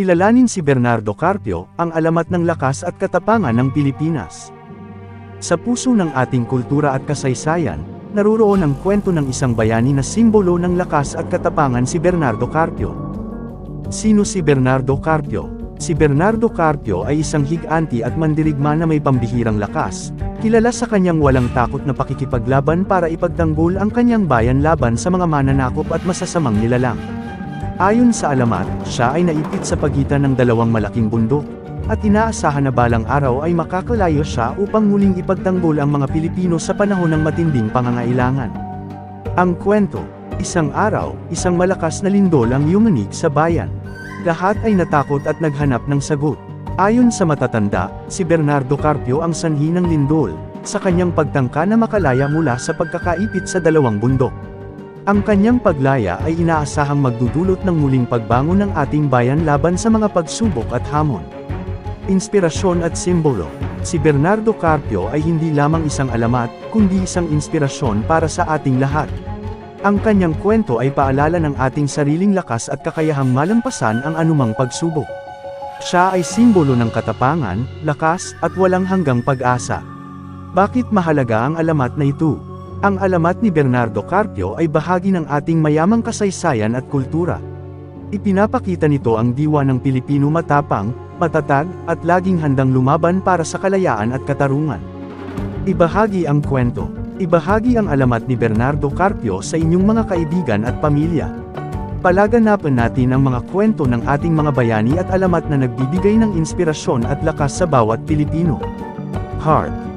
Kilalanin si Bernardo Carpio, ang alamat ng lakas at katapangan ng Pilipinas. Sa puso ng ating kultura at kasaysayan, naruroon ang kwento ng isang bayani na simbolo ng lakas at katapangan si Bernardo Carpio. Sino si Bernardo Carpio? Si Bernardo Carpio ay isang higanti at mandirigma na may pambihirang lakas, kilala sa kanyang walang takot na pakikipaglaban para ipagtanggol ang kanyang bayan laban sa mga mananakop at masasamang nilalang. Ayon sa alamat, siya ay naipit sa pagitan ng dalawang malaking bundok, at inaasahan na balang araw ay makakalayo siya upang muling ipagtanggol ang mga Pilipino sa panahon ng matinding pangangailangan. Ang kwento, isang araw, isang malakas na lindol ang yumanig sa bayan. Lahat ay natakot at naghanap ng sagot. Ayon sa matatanda, si Bernardo Carpio ang sanhi ng lindol, sa kanyang pagtangka na makalaya mula sa pagkakaipit sa dalawang bundok. Ang kanyang paglaya ay inaasahang magdudulot ng muling pagbangon ng ating bayan laban sa mga pagsubok at hamon. Inspirasyon at simbolo. Si Bernardo Carpio ay hindi lamang isang alamat, kundi isang inspirasyon para sa ating lahat. Ang kanyang kwento ay paalala ng ating sariling lakas at kakayahang malampasan ang anumang pagsubok. Siya ay simbolo ng katapangan, lakas, at walang hanggang pag-asa. Bakit mahalaga ang alamat na ito? Ang alamat ni Bernardo Carpio ay bahagi ng ating mayamang kasaysayan at kultura. Ipinapakita nito ang diwa ng Pilipino matapang, matatag, at laging handang lumaban para sa kalayaan at katarungan. Ibahagi ang kwento. Ibahagi ang alamat ni Bernardo Carpio sa inyong mga kaibigan at pamilya. Palaganapan natin ang mga kwento ng ating mga bayani at alamat na nagbibigay ng inspirasyon at lakas sa bawat Pilipino. Heart